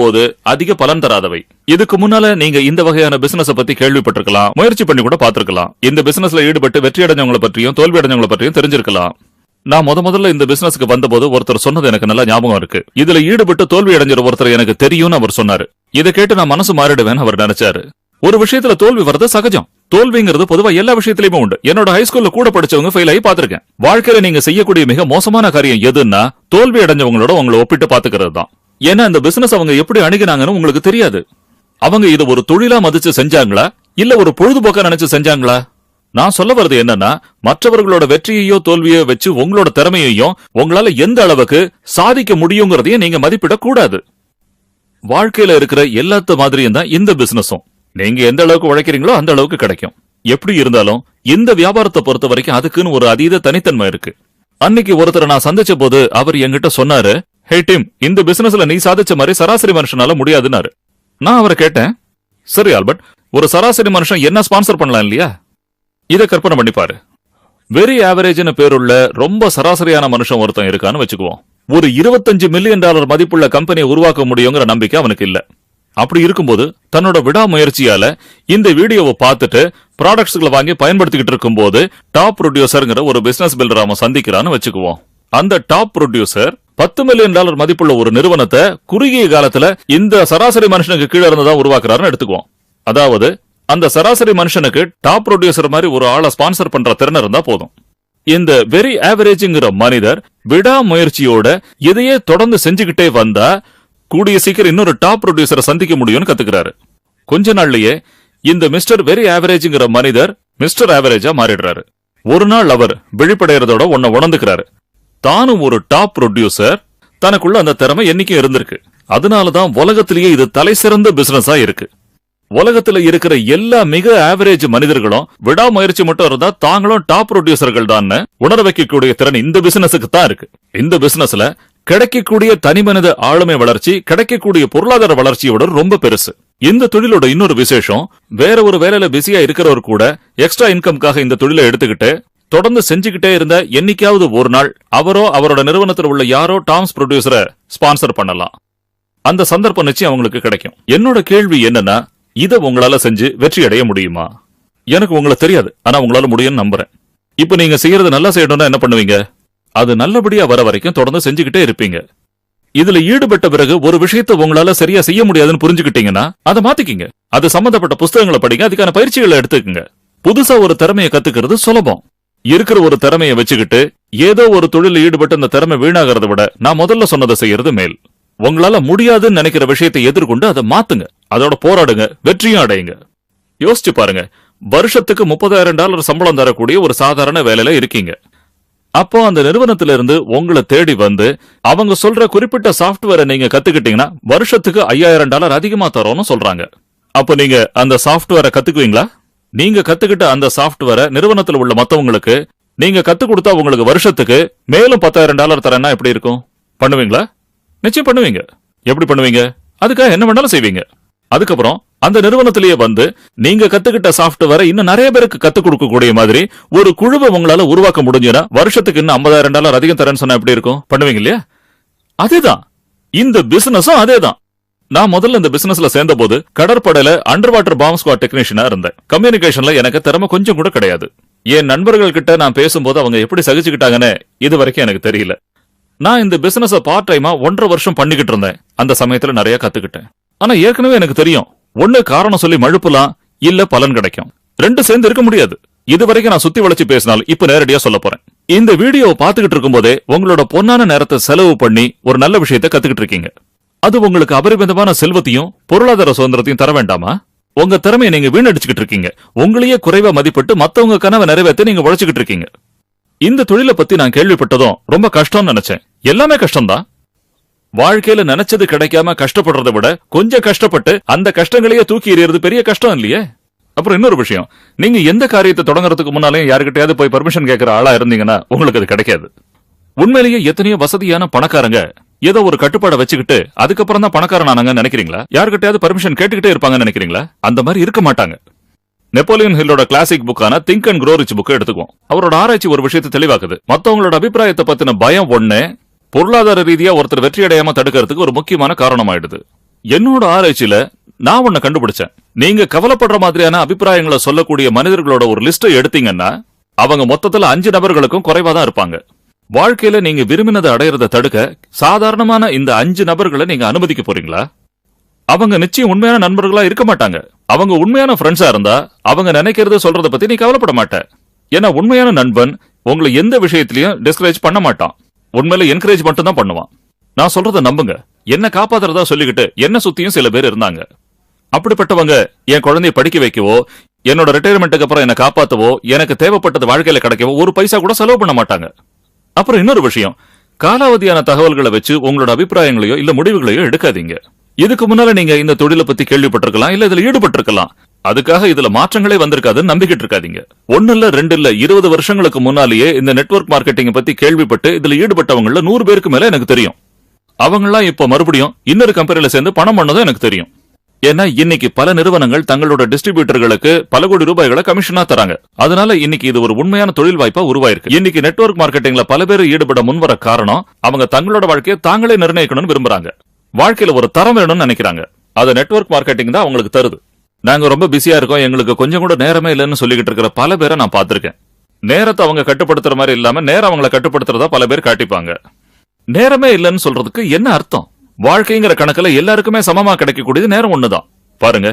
போது அதிக பலன் தராதவை. இதுக்கு முன்னால நீங்க இந்த வகையான பிசினஸ் பத்தி கேள்விப்பட்டிருக்கலாம். முயற்சி பண்ணி கூட பாத்திருக்கலாம் இந்த பிசினஸ்ல ஈடுபட்டு வெற்றி அடைஞ்சவங்கள பற்றியும் தோல்வி அடைஞ்சவங்கள பற்றியும் தெரிஞ்சிருக்கலாம். நான் முத முதல்ல இந்த பிசினஸ்க்கு வந்தபோது ஒருத்தர் சொன்னது எனக்கு நல்லா ஞாபகம் இருக்கு. இதுல ஈடுபட்டு தோல்வி அடைஞ்சிற ஒருத்தர் எனக்கு தெரியும்னு அவர் சொன்னாரு. இதை கேட்டு நான் மனசு மாறிடுவேன் அவர் நினைச்சாரு. ஒரு விஷயத்துல தோல்வி வர்றது சகஜம். தோல்விங்கிறது பொதுவா எல்லா விஷயத்திலயுமே உண்டு. என்னோட ஹைஸ்கூல்ல கூட படிச்சவங்க ஃபெயில் ஆகி பாத்திருக்கேன் வாழ்க்கையில நீங்க செய்யக்கூடிய மிக மோசமான காரியம் எதுன்னா தோல்வி அடைஞ்சவங்களோட உங்களை ஒப்பிட்டு பாத்துக்கிறது தான் ஏன்னா இந்த பிசினஸ் அவங்க எப்படி அணுகினாங்கன்னு உங்களுக்கு தெரியாது. அவங்க இதை ஒரு தொழிலா மதிச்சு செஞ்சாங்களா? இல்ல ஒரு பொழுதுபோக்கா நினைச்சு செஞ்சாங்களா? நான் சொல்ல வர்றது என்னன்னா மற்றவர்களோட வெற்றியையோ தோல்வியோ வச்சு உங்களோட திறமையையும் உங்களால எந்த அளவுக்கு சாதிக்க முடியுங்கிறதையும் நீங்க மதிப்பிடக் கூடாது வாழ்க்கையில இருக்கிற எல்லாத்த மாதிரியும் தான் இந்த பிசினஸும் நீங்க எந்த அளவுக்கு உழைக்கிறீங்களோ அந்த அளவுக்கு கிடைக்கும். எப்படி இருந்தாலும் இந்த வியாபாரத்தை பொறுத்த வரைக்கும் அதுக்குன்னு ஒரு அதீத தனித்தன்மை இருக்கு. அன்னைக்கு ஒருத்தரை நான் சந்திச்ச போது அவர் என்கிட்ட சொன்னாரு ஹே டிம் இந்த பிசினஸ்ல நீ சாதிச்ச மாதிரி சராசரி மனுஷனால முடியாதுன்னாரு. நான் அவரை கேட்டேன். சரி ஆல்பர்ட் ஒரு சராசரி மனுஷன் என்ன ஸ்பான்சர் பண்ணலாம் இல்லையா? இதை கற்பனை பண்ணிப்பாரு வெரி ஆவரேஜ்னு பேருள்ள ரொம்ப சராசரியான மனுஷன் ஒருத்தன் இருக்கான்னு வச்சுக்குவோம். ஒரு 25 மில்லியன் டாலர் மதிப்புள்ள கம்பெனியை உருவாக்க முடியுங்கிற நம்பிக்கை அவனுக்கு இல்ல. அப்படி இருக்கும்போது தன்னோட விடாமுயற்சியால இந்த வீடியோவை பார்த்துட்டு ப்ராடக்ட்ஸ்களை வாங்கி பயன்படுத்திக்கிட்டு இருக்கும்போது டாப் ப்ரொடியூசருங்கிற ஒரு பிசினஸ் பில்டர் அவன் சந்திக்கிறான்னு வச்சுக்குவோம். அந்த டாப் ப்ரொடியூசர் பத்து மில்லியன் டாலர் மதிப்புள்ள ஒரு நிறுவனத்தை குறுகிய காலத்துல இந்த சராசரி மனுஷனுக்கு கீழே இருந்து உருவாக்குறாருன்னு எடுத்துக்குவோம். அதாவது அந்த சராசரி மனுஷனுக்கு டாப் ப்ரொடியூசர் மாதிரி ஒரு ஆளை ஸ்பான்சர் பண்ற திறன் இருந்தா போதும். இந்த வெரி ஆவரேஜ்ங்கிற மனிதர் விடாமுயற்சியோட இதையே தொடர்ந்து செஞ்சுக்கிட்டே வந்தா கூடிய சீக்கிரம் இன்னொரு டாப் ப்ரொடியூசரை சந்திக்க முடியும்னு கத்துக்கிறாரு. கொஞ்ச நாள்லயே இந்த மிஸ்டர் வெரி ஆவரேஜ்ங்கிற மனிதர் மிஸ்டர் ஆவரேஜா மாறிடுறாரு. ஒரு நாள் அவர் விழிப்படைறதோட உன்னை உணர்ந்துக்கிறாரு. தானும் ஒரு டாப் ப்ரொடியூசர் தனக்குள்ள அந்த திறமை என்னைக்கும் இருந்திருக்கு. அதனாலதான் உலகத்திலேயே இது தலை சிறந்த பிசினஸா இருக்கு. உலகத்துல இருக்கிற எல்லா மிக ஆவரேஜ் மனிதர்களும் விடாமுயற்சி மட்டும் இருந்தா தாங்களும் டாப் ப்ரொடியூசர்கள் தான் உணர வைக்கக்கூடிய திறன் இந்த பிசினஸுக்கு தான் இருக்கு. இந்த பிசினஸ்ல கிடைக்கக்கூடிய தனிமனித ஆளுமை வளர்ச்சி கிடைக்கக்கூடிய பொருளாதார வளர்ச்சியோட ரொம்ப பெருசு. இந்த தொழிலோட இன்னொரு விசேஷம் வேற ஒரு வேலையில பிஸியா இருக்கிறவர் கூட எக்ஸ்ட்ரா இன்கம்காக இந்த தொழிலை எடுத்துக்கிட்டு தொடர்ந்து செஞ்சுக்கிட்டே இருந்த என்னைக்காவது ஒரு நாள் அவரோ அவரோட நிறுவனத்தில் உள்ள யாரோ டாம்ஸ் ப்ரொடியூசரை ஸ்பான்சர் பண்ணலாம். அந்த சந்தர்ப்பம் நிச்சயம் அவங்களுக்கு கிடைக்கும். என்னோட கேள்வி என்னன்னா இதை உங்களால செஞ்சு வெற்றி அடைய முடியுமா? எனக்கு உங்களை தெரியாது. ஆனா உங்களால முடியும்னு நம்புறேன். இப்ப நீங்க செய்யறது நல்லா செய்யணும்னா என்ன பண்ணுவீங்க? அது நல்லபடியா வர வரைக்கும் தொடர்ந்து செஞ்சுக்கிட்டே இருப்பீங்க. இதுல ஈடுபட்ட பிறகு ஒரு விஷயத்தை உங்களால சரியா செய்ய முடியாதுன்னு புரிஞ்சுக்கிட்டீங்கன்னா அதை மாத்திக்கிங்க. அது சம்பந்தப்பட்ட புஸ்தகங்களை படிங்க. அதுக்கான பயிற்சிகளை எடுத்துக்கங்க. புதுசா ஒரு திறமையை கத்துக்கிறது சுலபம். இருக்கிற ஒரு திறமையை வச்சுக்கிட்டு ஏதோ ஒரு தொழில ஈடுபட்டு அந்த திறமை வீணாகிறத விட நான் முதல்ல சொன்னதை செய்யறது மேல். உங்களால முடியாதுன்னு நினைக்கிற விஷயத்தை எதிர்கொண்டு அதை மாத்துங்க. அதோட போராடுங்க வெற்றியும் அடையுங்க. யோசிச்சு பாருங்க. வருஷத்துக்கு முப்பதாயிரம் டாலர் சம்பளம் தரக்கூடிய ஒரு சாதாரண வேலையில இருக்கீங்க. அப்போ அந்த நிறுவனத்தில இருந்து உங்களை தேடி வந்து அவங்க சொல்ற குறிப்பிட்ட சாஃப்ட்வேரை நீங்க கத்துக்கிட்டீங்கன்னா வருஷத்துக்கு ஐயாயிரம் டாலர் அதிகமா தரோம்னு சொல்றாங்க. அப்போ நீங்க அந்த சாஃப்ட்வேரை கத்துக்குவீங்களா? நீங்க கத்துக்கிட்ட அந்த சாஃப்ட்வேரை நிறுவனத்தில் உள்ள மத்தவங்களுக்கு நீங்க கத்து கொடுத்தா உங்களுக்கு வருஷத்துக்கு மேலும் பத்தாயிரம் டாலர் தரேன்னா எப்படி இருக்கும்? பண்ணுவீங்களா? நிச்சயம் பண்ணுவீங்க. எப்படி பண்ணுவீங்க? அதுக்காக என்ன வேணாலும் செய்வீங்க. அதுக்கப்புறம் அந்த நிறுவனத்திலேயே வந்து நீங்க கத்துக்கிட்ட சாஃப்ட்வேரை இன்னும் நிறைய பேருக்கு கத்துக் கொடுக்கக்கூடிய மாதிரி ஒரு குழுவை உங்களால உருவாக்க முடிஞ்சுன்னா வருஷத்துக்கு இன்னும் ஐம்பதாயிரம் டாலர் அதிகம் தரேன்னு சொன்னா எப்படி இருக்கும்? பண்ணுவீங்க இல்லையா? அதேதான். இந்த பிசினஸும் அதேதான். நான் முதல்ல இந்த பிசினஸ்ல சேர்ந்த போது கடற்படையில அண்டர் வாட்டர் பாம்பு ஸ்குவாட் டெக்னீஷியனா இருந்தேன். கம்யூனிகேஷன்ல எனக்கு திறமை கொஞ்சம் கூட கிடையாது. என் நண்பர்கள் கிட்ட நான் பேசும்போது அவங்க எப்படி சகிச்சுக்கிட்டாங்கன்னு இது வரைக்கும் எனக்கு தெரியல. நான் இந்த பிசினஸ பார்ட் டைமா ஒன்றரை வருஷம் பண்ணிக்கிட்டு இருந்தேன். அந்த சமயத்துல நிறைய கத்துக்கிட்டேன். ஆனா ஏற்கனவே எனக்கு தெரியும் ஒண்ணு காரணம் சொல்லி மழுப்பலாம் இல்ல பலன் கிடைக்கும். ரெண்டு சேர்ந்து இருக்க முடியாது. இது வரைக்கும் நான் சுத்தி வளைச்சு பேசினாலும் இப்ப நேரடியா சொல்ல போறேன். இந்த வீடியோவை பாத்துக்கிட்டு இருக்கும்போதே உங்களோட பொன்னான நேரத்தை செலவு பண்ணி ஒரு நல்ல விஷயத்த கத்துக்கிட்டு இருக்கீங்க. அது உங்களுக்கு அபரிமிதமான செல்வத்தையும் பொருளாதார சுதந்திரத்தையும் தர வேண்டாமா? உங்க திறமையை நீங்க வீணடிச்சுக்கிட்டு இருக்கீங்க. உங்களையே குறைவா மதிப்பிட்டு மத்தவங்க கனவை நிறைவேற்ற நீங்க உழைச்சுக்கிட்டு இருக்கீங்க. இந்த தொழிலை பத்தி நான் கேள்விப்பட்டதும் ரொம்ப கஷ்டம்னு நினைச்சேன். எல்லாமே கஷ்டம்தான். வாழ்க்கையில நினைச்சது கிடைக்காம கஷ்டப்படுறதை விட கொஞ்சம் கஷ்டப்பட்டு அந்த கஷ்டங்களையே தூக்கி எறியறது பெரிய கஷ்டம் இல்லையே? அப்புறம் இன்னொரு விஷயம். நீங்க எந்த காரியத்தை தொடங்குறதுக்கு முன்னாலே யாருக்கிட்டயாவது போய் பர்மிஷன் கேட்கிற ஆளா இருந்தீங்கன்னா உங்களுக்கு அது கிடைக்காது. உண்மையிலேயே எத்தனையோ வசதியான பணக்காரங்க ஏதோ ஒரு கட்டுப்பாடை வச்சுக்கிட்டு அதுக்கப்புறம் தான் பணக்காரன் ஆனாங்கன்னு நினைக்கிறீங்களா? யாருக்கிட்டயாவது பர்மிஷன் கேட்டுக்கிட்டே இருப்பாங்கன்னு நினைக்கிறீங்களா? அந்த மாதிரி இருக்க மாட்டாங்க. நெப்போலியன் ஹில்லோட கிளாசிக் புக்கான திங்க் அண்ட் க்ரோ ரிச் புக்கை எடுத்துக்குவோம். அவரோட ஆராய்ச்சி ஒரு விஷயத்தை தெளிவாக்குது. மத்தவங்களோட அபிப்பிராயத்தை பத்தின பயம் ஒண்ணு பொருளாதார ரீதியா ஒருத்தர் வெற்றி அடையாம தடுக்கிறதுக்கு ஒரு முக்கியமான காரணமாயிடுது. என்னோட ஆராய்ச்சியில நான் ஒண்ண கண்டுபிடிச்சேன். நீங்க கவலைப்படுற மாதிரியான அபிப்பிராயங்களை சொல்லக்கூடிய மனிதர்களோட ஒரு லிஸ்ட்டை எடுத்தீங்கன்னா அவங்க மொத்தத்துல அஞ்சு நபர்களுக்கும் குறைவா தான் இருப்பாங்க. வாழ்க்கையில நீங்க விரும்பினதை அடையறத தடுக்க சாதாரணமான இந்த அஞ்சு நபர்களை நீங்க அனுமதிக்க போறீங்களா? அவங்க நிச்சயம் உண்மையான நண்பர்களா இருக்க மாட்டாங்க. அவங்க உண்மையான ஃப்ரெண்ட்ஸா இருந்தா அவங்க நினைக்கிறத சொல்றத பத்தி நீ கவலைப்பட மாட்ட. ஏன்னா உண்மையான நண்பன் உங்களை எந்த விஷயத்திலையும் டிஸ்கரேஜ் பண்ண மாட்டான். உண்மையில என்கரேஜ் மட்டும் தான் பண்ணுவான். நான் சொல்றத நம்புங்க. என்ன காப்பாத்துறதா சொல்லிக்கிட்டு என்ன சுத்தியும் சில பேர் இருந்தாங்க. அப்படிப்பட்டவங்க என் குழந்தைய படிக்க வைக்கவோ என்னோட ரிட்டையர்மெண்ட்டுக்கு அப்புறம் என்ன காப்பாத்தவோ எனக்கு தேவைப்பட்டது வாழ்க்கையில கிடைக்கவோ ஒரு பைசா கூட செலவு பண்ண மாட்டாங்க. அப்புறம் இன்னொரு விஷயம். காலாவதியான தகவல்களை வச்சு உங்களோட அபிப்பிராயங்களையோ இல்ல முடிவுகளையோ எடுக்காதீங்க. இதுக்கு முன்னால நீங்க இந்த தொழிலை பத்தி கேள்விப்பட்டிருக்கலாம் இல்ல இதுல ஈடுபட்டிருக்கலாம். அதுக்காக இதுல மாற்றங்களே வந்திருக்காதுன்னு நம்பிக்கிட்டு இருக்காதீங்க. ஒன்னு இல்ல ரெண்டு இல்ல இருபது வருஷங்களுக்கு முன்னாலேயே இந்த நெட்வொர்க் மார்க்கெட்டிங் பத்தி கேள்விப்பட்டு இதுல ஈடுபட்டவங்கள நூறு பேருக்கு மேல எனக்கு தெரியும். அவங்களாம் இப்ப மறுபடியும் இன்னொரு கம்பெனில சேர்ந்து பணம் பண்ணதும் எனக்கு தெரியும். ஏன்னா இன்னைக்கு பல நிறுவனங்கள் தங்களோட டிஸ்ட்ரிபியூட்டர்களுக்கு பல கோடி ரூபாய்களை கமிஷனா தராங்க. அதனால இன்னைக்கு இது ஒரு உண்மையான தொழில் வாய்ப்பா உருவாயிருக்கு. இன்னைக்கு நெட்வொர்க் மார்க்கெட்டிங்ல பல பேர் ஈடுபட முன்வர காரணம் அவங்க தங்களோட வாழ்க்கையை தாங்களே நிர்ணயிக்கணும்னு விரும்புறாங்க. வாழ்க்கையில ஒரு தரம் வேணும்னு நினைக்கிறாங்க. அது நெட்வொர்க் மார்க்கெட்டிங் தான் அவங்களுக்கு தருது. நாங்க ரொம்ப பிஸியா இருக்கோம். எங்களுக்கு கொஞ்சம் கூட நேரமே இல்லைன்னு சொல்லிக்கிட்டு இருக்கிற பல பேரை நான் பார்த்திருக்கேன். நேரத்தை அவங்க கட்டுப்படுத்துற மாதிரி இல்லாம நேரம் அவங்களை கட்டுப்படுத்துறதா பல பேர் காட்டிப்பாங்க. நேரமே இல்லைன்னு சொல்றதுக்கு என்ன அர்த்தம்? வாழ்க்கைங்கிற கணக்குல எல்லாருக்குமே சமமா கிடைக்கக்கூடியது நேரம் ஒண்ணுதான். பாருங்க.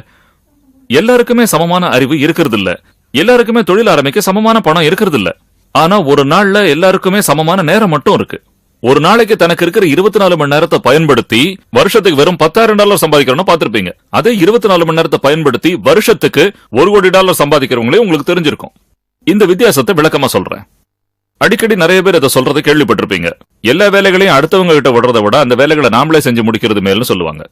எல்லாருக்குமே சமமான அறிவு இருக்கிறது இல்ல எல்லாருக்குமே தொழில் ஆரம்பிக்க சமமான பணம் இருக்கிறது இல்ல ஆனா ஒரு நாள்ல எல்லாருக்குமே சமமான நேரம் மட்டும் இருக்கு. ஒரு நாளைக்கு தனக்கு இருக்கிற இருபத்தி நாலு மணி நேரத்தை பயன்படுத்தி வருஷத்துக்கு வெறும் பத்தாயிரம் டாலர் சம்பாதிக்கிறோம்னு பாத்திருப்பீங்க அதே இருபத்தி நாலு மணி நேரத்தை பயன்படுத்தி வருஷத்துக்கு ஒரு கோடி டாலர் சம்பாதிக்கிறவங்களே உங்களுக்கு தெரிஞ்சிருக்கும். இந்த வித்தியாசத்தை விளக்கமா சொல்றேன். அடிக்கடி நிறைய பேர் அதை சொல்றதை கேள்விப்பட்டிருப்பீங்க. எல்லா வேலைகளையும் அடுத்தவங்க கிட்ட விடுறத விட அந்த வேலைகளை நாமளே செஞ்சு முடிக்கிறது மேல்னு சொல்லுவாங்க.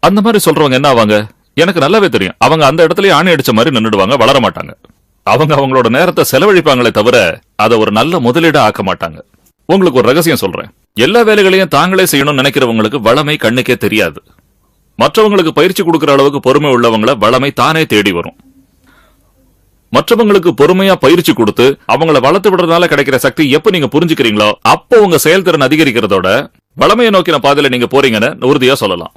அந்த மாதிரி சொல்றவங்க என்ன ஆவாங்க? எனக்கு நல்லாவே தெரியும். அவங்க அந்த இடத்துலயே ஆணி அடிச்ச மாதிரி நின்னுடுவாங்க வளர மாட்டாங்க. அவங்க அவங்களோட நேரத்தை செலவழிப்பாங்களே தவிர அதை ஒரு நல்ல முதலீடா ஆக்க மாட்டாங்க. உங்களுக்கு ஒரு ரகசியம் சொல்றேன். எல்லா வேலைகளையும் தாங்களே செய்யணும்னு நினைக்கிறவங்களுக்கு வளமை கண்ணுக்கே தெரியாது. மற்றவங்களுக்கு பயிற்சி கொடுக்கற அளவுக்கு பொறுமை உள்ளவங்கள வளமை தானே தேடி வரும். மற்றவங்களுக்கு பொறுமையா பயிற்சி கொடுத்து அவங்கள வளர்த்து விடுறதுனால கிடைக்கிற சக்தி எப்ப நீங்க புரிஞ்சுக்கிறீங்களோ அப்போ உங்க செயல்திறன் அதிகரிக்கிறதோட வளமையை நோக்கின பாதையில நீங்க போறீங்கன்னு உறுதியா சொல்லலாம்.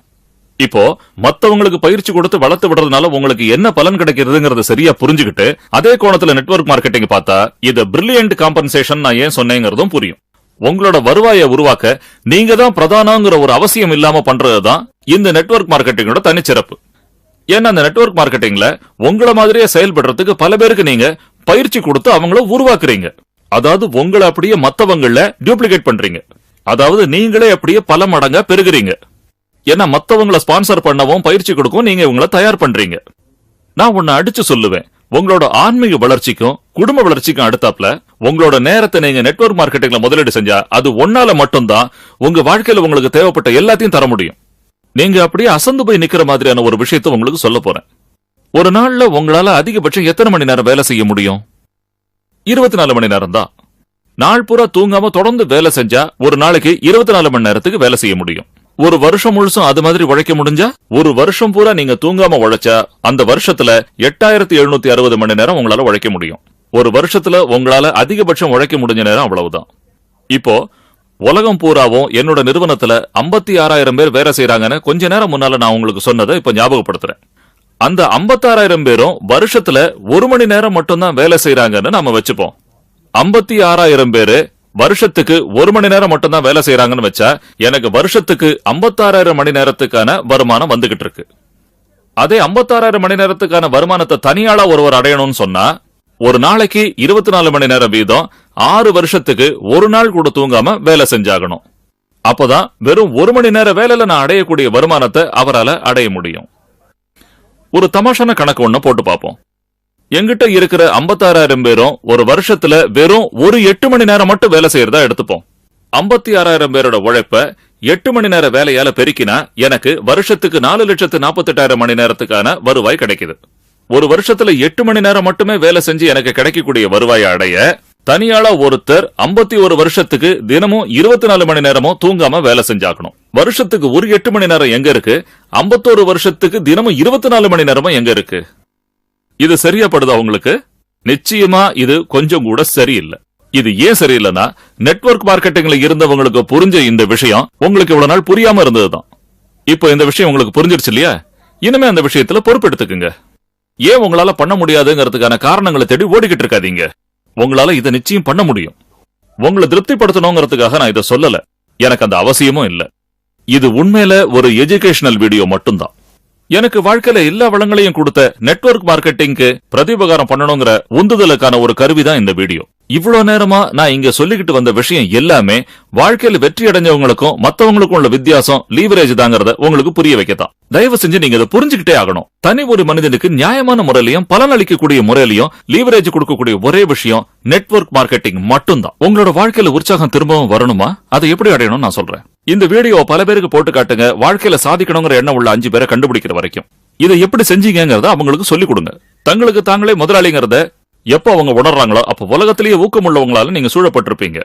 இப்போ மத்தவங்களுக்கு பயிற்சி கொடுத்து வளர்த்து விடுறதுனால உங்களுக்கு என்ன பலன் கிடைக்கிறதுங்கறத சரியா புரிஞ்சுக்கிட்டு அதே கோணத்துல நெட்வொர்க் மார்க்கெட்டிங் பார்த்தா இது பிரில்லியன்ட் காம்பன்சேஷன் நான் ஏன் சொன்னேங்கிறதும் புரியும். உங்களோட வருவாயை உருவாக்க நீங்க தான் பிரதானங்கிற ஒரு அவசியம் இல்லாம பண்றதுதான் இந்த நெட்வொர்க் மார்க்கெட்டிங்கோட தனிச்சிறப்பு. ஏன்னா அந்த நெட்வொர்க் மார்க்கெட்டிங்ல உங்களை மாதிரியே செயல்படுறதுக்கு பல பேருக்கு நீங்க பயிற்சி கொடுத்து அவங்கள உருவாக்குறீங்க. அதாவது உங்களை அப்படியே மத்தவங்கள டூப்ளிகேட் பண்றீங்க. அதாவது நீங்களே அப்படியே பல மடங்கா பெருகிறீங்க. ஏன்னா மத்தவங்களை ஸ்பான்சர் பண்ணவும் பயிற்சி கொடுக்கவும் நீங்க இவங்களை தயார் பண்றீங்க. நான் உன்னை அடிச்சு சொல்லுவேன். உங்களோட ஆன்மீக வளர்ச்சிக்கும் குடும்ப வளர்ச்சிக்கும் அடுத்தாப்ல உங்களோட நேரத்தை நீங்க நெட்வொர்க் மார்க்கெட்டிங்ல முதலீடு செஞ்சா அது ஒன்னால மட்டும்தான் உங்க வாழ்க்கையில உங்களுக்கு தேவைப்பட்ட எல்லாத்தையும் தர முடியும். நீங்க அப்படியே அசந்து போய் நிக்கிற மாதிரியான ஒரு விஷயத்தை உங்களுக்கு சொல்ல போறேன். ஒரு நாள்ல உங்களால அதிகபட்சம் எத்தனை மணி நேரம் வேலை செய்ய முடியும்? இருபத்தி நாலு மணி நேரம் தான். நாள் பூரா தூங்காம தொடர்ந்து வேலை செஞ்சா ஒரு நாளைக்கு இருபத்தி நாலு மணி நேரத்துக்கு வேலை செய்ய முடியும். ஒரு வருஷம் முழுசும் அது மாதிரி உழைக்க முடிஞ்சா ஒரு வருஷம் பூரா நீங்க தூங்காம உழைச்சா அந்த வருஷத்துல எட்டாயிரத்தி எழுநூத்தி அறுபது மணி நேரம் உங்களால உழைக்க முடியும். ஒரு வருஷத்துல உங்களால அதிகபட்சம் உழைக்க முடிஞ்ச நேரம் அவ்வளவுதான். இப்போ உலகம் பூராவும் என்னோட நிறுவனத்துல ஐம்பத்தி ஆறாயிரம் பேர் வேலை செய்யறாங்கன்னு கொஞ்ச நேரம் முன்னால நான் உங்களுக்கு சொன்னதை இப்ப ஞாபகப்படுத்துறேன். அந்த 56000 பேரும் வருஷத்துல ஒரு மணி நேரம் மட்டும்தான் வேலை செய்யறாங்கன்னு நாம வச்சுப்போம். ஐம்பத்தி ஆறாயிரம் பேரு வருஷத்துக்கு ஒரு மணி நேரம் மட்டும்தான் வேலை செய்யறாங்கன்னு வச்சா எனக்கு வருஷத்துக்கு 56000 மணி நேரத்துக்கான வருமானம் வந்துகிட்டு இருக்கு. அதே 56000 மணி நேரத்துக்கான வருமானத்தை தனியாளா ஒருவர் அடையணும்னு சொன்னா ஒரு நாளைக்கு இருபத்தி நாலு மணி நேரம் வீதம் ஆறு வருஷத்துக்கு ஒரு நாள் கூட தூங்காம வேலை செஞ்சாகணும். அப்போதான் வெறும் ஒரு மணி நேர வேலையில நான் அடையக்கூடிய வருமானத்தை அவரால் அடைய முடியும். ஒரு தமாஷான கணக்கு ஒன்று போட்டு பார்ப்போம். எங்கிட்ட இருக்கிற 56000 பேரும் ஒரு வருஷத்துல வெறும் ஒரு எட்டு மணி நேரம் மட்டும் வேலை செய்யறதா எடுத்துப்போம். 56000 பேரோட உழைப்ப எட்டு மணி நேர வேலையால பெருக்கினா எனக்கு வருஷத்துக்கு நாலு லட்சத்து நாற்பத்தெட்டாயிரம் மணி நேரத்துக்கான வருவாய் கிடைக்குது. ஒரு வருஷத்துல எட்டு மணி நேரம் மட்டுமே வேலை செஞ்சு எனக்கு கிடைக்கக்கூடிய வருவாயை அடைய தனியாளா ஒருத்தர் 51 ஒரு வருஷத்துக்கு தினமும் இருபத்தி நாலு மணி நேரமும் தூங்காம வேலை செஞ்சாக்கணும். வருஷத்துக்கு ஒரு எட்டு மணி நேரம் எங்க இருக்கு? 51 வருஷத்துக்கு தினமும் இருபத்தி நாலு மணி நேரமும் எங்க இருக்கு? இது சரியா படுதா உங்களுக்கு? நிச்சயமா இது கொஞ்சம் கூட சரியில்லை. இது ஏன் சரியில்லைன்னா நெட்வொர்க் மார்க்கெட்டிங்ல இருந்தவங்களுக்கு புரிஞ்ச இந்த விஷயம் உங்களுக்கு இவ்வளவு நாள் புரியாம இருந்ததுதான். இப்போ இந்த விஷயம் உங்களுக்கு புரிஞ்சிருச்சு இல்லையா? இனிமே அந்த விஷயத்துல பொறுப்பெடுத்துக்குங்க. ஏன் உங்களால பண்ண முடியாதுங்கிறதுக்கான காரணங்களை தேடி ஓடிக்கிட்டு இருக்காதீங்க. உங்களால இதை நிச்சயம் பண்ண முடியும். உங்களை திருப்திப்படுத்தணுங்கிறதுக்காக நான் இதை சொல்லல. எனக்கு அந்த அவசியமும் இல்ல. இது உண்மையில ஒரு எஜுகேஷனல் வீடியோ மட்டும்தான். எனக்கு வாழ்க்கையில எல்லா வளங்களையும் கொடுத்த நெட்வொர்க் மார்க்கெட்டிங்க்கு பிரதிபகாரம் பண்ணணுங்கிற உந்துதலுக்கான ஒரு கருவிதான் இந்த வீடியோ இவ்வளவு நேரமா நான் இங்க சொல்லிக்கிட்டு வந்த விஷயம் எல்லாமே வாழ்க்கையில வெற்றி அடைஞ்சவங்களுக்கும் மத்தவங்களுக்கும் உள்ள வித்தியாசம் லீவரேஜ் தாங்கறத உங்களுக்கு புரிய வைக்கத்தான். தயவு செஞ்சு நீங்க இதை புரிஞ்சுக்கிட்டே ஆகணும். தனி ஒரு மனிதனுக்கு நியாயமான முறையிலையும் பலன் அளிக்கக்கூடிய முறையிலையும் லீவரேஜ் கொடுக்கக்கூடிய ஒரே விஷயம் நெட்வொர்க் மார்க்கெட்டிங் மட்டும்தான். உங்களோட வாழ்க்கையில உற்சாகம் திரும்பவும் வரணுமா? அதை எப்படி அடையணும்னு நான் சொல்றேன். இந்த வீடியோ பல பேருக்கு போட்டு காட்டுங்க. வாழ்க்கையில சாதிக்கணுங்கிற எண்ணம் உள்ள அஞ்சு பேரை கண்டுபிடிக்கிற வரைக்கும். இதை எப்படி செஞ்சீங்கிறத அவங்களுக்கு சொல்லிக் கொடுங்க. தங்களுக்கு தாங்களே முதலாளிங்கிறத எப்போ அவங்க உணர்றாங்களோ அப்ப உலகத்திலேயே ஊக்கம் உள்ளவங்களால நீங்க சூழப்பட்டிருப்பீங்க.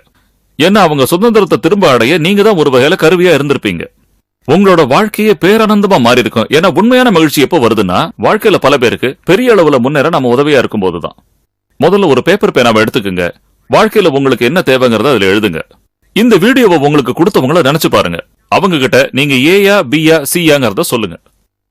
ஏன்னா அவங்க சுதந்திரத்தை திரும்ப அடைய நீங்க தான் ஒரு வகையில கருவியா இருந்திருப்பீங்க. உங்களோட வாழ்க்கையே பேரானந்தமா மாறி இருக்கும் ஏன்னா உண்மையான மகிழ்ச்சி எப்போ வருதுன்னா வாழ்க்கையில பல பேருக்கு பெரிய அளவுல முன்னேற நம்ம உதவியா இருக்கும் போதுதான் முதல்ல ஒரு பேப்பர் பேனாவை எடுத்துக்கோங்க. வாழ்க்கையில உங்களுக்கு என்ன தேவைங்கறத அதுல எழுதுங்க. இந்த வீடியோவை உங்களுக்கு கொடுத்தவங்கள நினைச்சு பாருங்க. அவங்க கிட்ட நீங்க ஏயா பியா சியாங்கிறத சொல்லுங்க.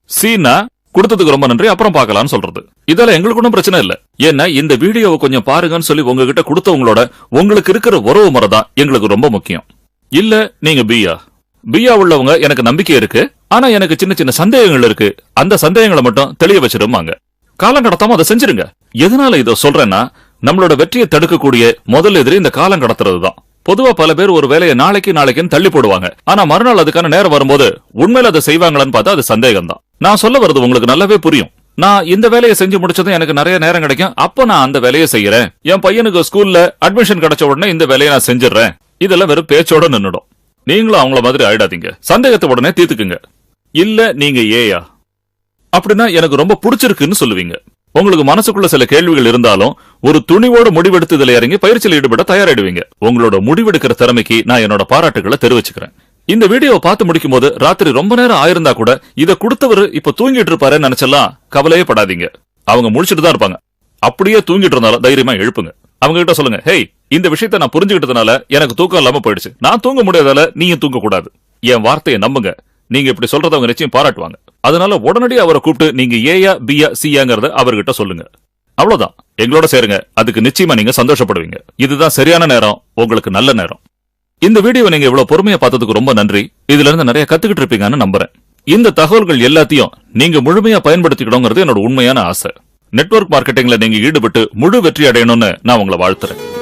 சீனா கொடுத்ததுக்கு ரொம்ப நன்றி. அப்புறம் பார்க்கலாம்னு சொல்றது. இதெல்லாம் எங்களுக்கு ஒன்றும் பிரச்சனை இல்ல. ஏன்னா இந்த வீடியோவை கொஞ்சம் பாருங்கன்னு சொல்லி உங்ககிட்ட கொடுத்தவங்களோட உங்களுக்கு இருக்கிற உறவு முறை தான் எங்களுக்கு ரொம்ப முக்கியம். இல்ல நீங்க பியா. பியா உள்ளவங்க எனக்கு நம்பிக்கை இருக்கு. ஆனா எனக்கு சின்ன சின்ன சந்தேகங்கள் இருக்கு. அந்த சந்தேகங்களை மட்டும் தெளிய வச்சிருமாங்க காலம் கடத்தாம அதை செஞ்சிருங்க. எதனால இதை சொல்றேன்னா நம்மளோட வெற்றியை தடுக்கக்கூடிய முதல் எதிரி இந்த காலம் கடத்துறது தான் பொதுவா பல பேர் ஒரு வேலையை நாளைக்கு நாளைக்குன்னு தள்ளி போடுவாங்க. ஆனா மறுநாள் அதுக்கான நேரம் வரும்போது உண்மையில அதை செய்வாங்களான்னு பார்த்தா அது சந்தேகம் தான் நான் சொல்ல வர்றது உங்களுக்கு நல்லாவே புரியும். நான் இந்த வேலையை செஞ்சு முடிச்சதும் எனக்கு நிறைய நேரம் கிடைக்கும். அப்ப நான் அந்த வேலையை செய்யறேன். என் பையனுக்கு ஸ்கூல்ல அட்மிஷன் கிடைச்ச உடனே இந்த வேலையை நான் செஞ்சிடறேன். இதெல்லாம் வெறும் பேச்சோட நின்னுடும். நீங்களும் அவங்கள மாதிரி ஆயிடாதீங்க. சந்தேகத்தை உடனே தீர்த்துக்குங்க. இல்ல நீங்க ஏயா? அப்படின்னா எனக்கு ரொம்ப பிடிச்சிருக்குன்னு சொல்லுவீங்க. உங்களுக்கு மனசுக்குள்ள சில கேள்விகள் இருந்தாலும் ஒரு துணிவோட முடிவெடுத்ததில் இறங்கி பயிற்சியில் ஈடுபட தயாராயிடுவீங்க. உங்களோட முடிவெடுக்கிற திறமைக்கு நான் என்னோட பாராட்டுகளை தெரிவிச்சுக்கிறேன். இந்த வீடியோவை பார்த்து முடிக்கும் போது ராத்திரி ரொம்ப நேரம் ஆயிருந்தா கூட இத கொடுத்தவர் இப்ப தூங்கிட்டு இருப்பாருன்னு நினைச்செல்லாம் கவலையே படாதீங்க. அவங்க முடிச்சிட்டு தான் இருப்பாங்க. அப்படியே தூங்கிட்டு இருந்தாலும் தைரியமா எழுப்புங்க. அவங்க கிட்ட சொல்லுங்க ஹேய் இந்த விஷயத்த நான் புரிஞ்சுக்கிட்டதுனால எனக்கு தூக்கம் இல்லாம போயிடுச்சு. நான் தூங்க முடியாதால நீயும் தூங்க கூடாது என் வார்த்தையை நம்புங்க. நீங்க இப்படி சொல்றத அவங்க நிச்சயம் பாராட்டுவாங்க. அதனால உடனடியாக அவரை கூப்பிட்டு நீங்க ஏயா பியா சியாங்கிறத அவர்கிட்ட சொல்லுங்க. அவ்வளவுதான். எங்களோட சேருங்க. அதுக்கு நிச்சயமா நீங்க சந்தோஷப்படுவீங்க. இதுதான் சரியான நேரம். உங்களுக்கு நல்ல நேரம். இந்த வீடியோ நீங்க இவ்வளவு பொறுமையா பார்த்ததுக்கு ரொம்ப நன்றி. இதுல இருந்து நிறைய கத்துக்கிட்டு இருப்பீங்கன்னு நம்புறேன். இந்த தகவல்கள் எல்லாத்தையும் நீங்க முழுமையா பயன்படுத்திக்கணுங்கிறது என்னோட உண்மையான ஆசை. நெட்வொர்க் மார்க்கெட்டிங்ல நீங்க ஈடுபட்டு முழு வெற்றி அடையணும்னு நான் உங்களை வாழ்த்துறேன்.